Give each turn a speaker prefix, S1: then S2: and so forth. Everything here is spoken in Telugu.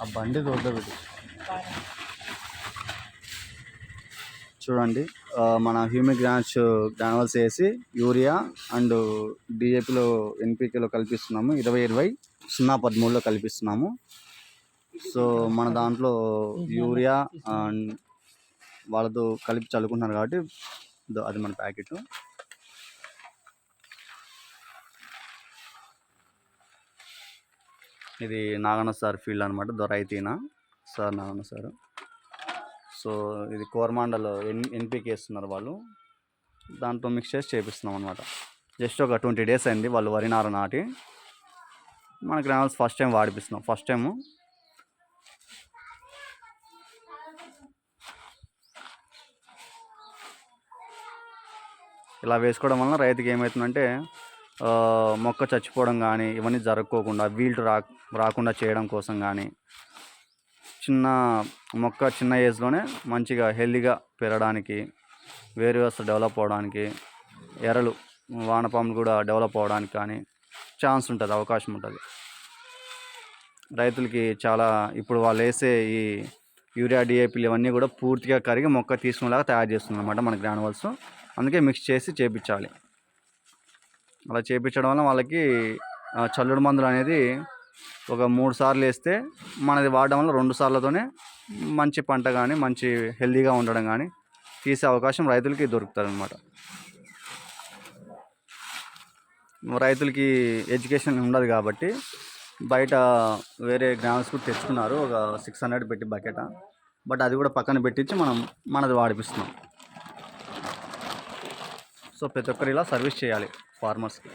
S1: ఆ బండి దొరకదు చూడండి మన హ్యూమిక్ గ్రాన్స్ గ్రానువల్స్ వేసి యూరియా అండ్ డిఏపిలో ఎన్పికేలో కల్పిస్తున్నాము. ఇరవై ఇరవై సున్నా పదమూడులో కల్పిస్తున్నాము. సో మన దాంట్లో యూరియా అండ్ వాళ్ళతో కలిపి చల్లుకుంటున్నారు కాబట్టి అది మన ప్యాకెట్. ఇది నాగన్న సార్ ఫీల్డ్ అనమాట దొరైతీనా? Sir Naganna sir. సో ఇది కోరమాండలో ఎన్ ఎన్పికే ఇస్తున్నారు వాళ్ళు. దాంతో మిక్స్ చేసి చేపిస్తున్నాం అనమాట జస్ట్ ఒక ట్వంటీ డేస్ అయింది వాళ్ళు వరి నార నాటి. మన గ్రామల్స్ ఫస్ట్ టైం వాడిపిస్తున్నాం. ఫస్ట్ టైము ఇలా వేసుకోవడం వలన రైతుకి ఏమవుతుందంటే మొక్క చచ్చిపోవడం కానీ ఇవన్నీ జరగకోకుండా వీల్ట్ రా రాకుండా చేయడం కోసం కానీ చిన్న మొక్క చిన్న ఏజ్లోనే మంచిగా హెల్దీగా పెరగడానికి వేరు వ్యవస్థ డెవలప్ అవడానికి ఎరలు వానపాములు కూడా డెవలప్ అవడానికి కానీ ఛాన్స్ ఉంటుంది అవకాశం ఉంటుంది. రైతులకి చాలా ఇప్పుడు వాళ్ళు వేసే ఈ యూరియా డిఏపీలు ఇవన్నీ కూడా పూర్తిగా కరిగి మొక్క తీసుకునేలాగా తయారు చేస్తుంది అనమాట మన గ్రానువల్స్. అందుకే మిక్స్ చేసి చేపించాలి. అలా చేపించడం వల్ల వాళ్ళకి చల్లుడు మందులు అనేది ఒక మూడు సార్లు వేస్తే మనది వాడడం వల్ల రెండు సార్లతోనే మంచి పంట కానీ మంచి హెల్దీగా ఉండడం కానీ తీసే అవకాశం రైతులకి దొరుకుతుంది రైతులకి ఎడ్యుకేషన్ ఉండదు కాబట్టి బయట వేరే గ్రామ్స్ కూడా తెచ్చుకున్నారు ఒక సిక్స్ హండ్రెడ్ పెట్టి బకెట్. బట్ అది కూడా పక్కన పెట్టించి మనం మనది వాడిపిస్తున్నాం. సో ప్రతి ఒక్కరు ఇలా సర్వీస్ చేయాలి. ఫార్మర్స్కి.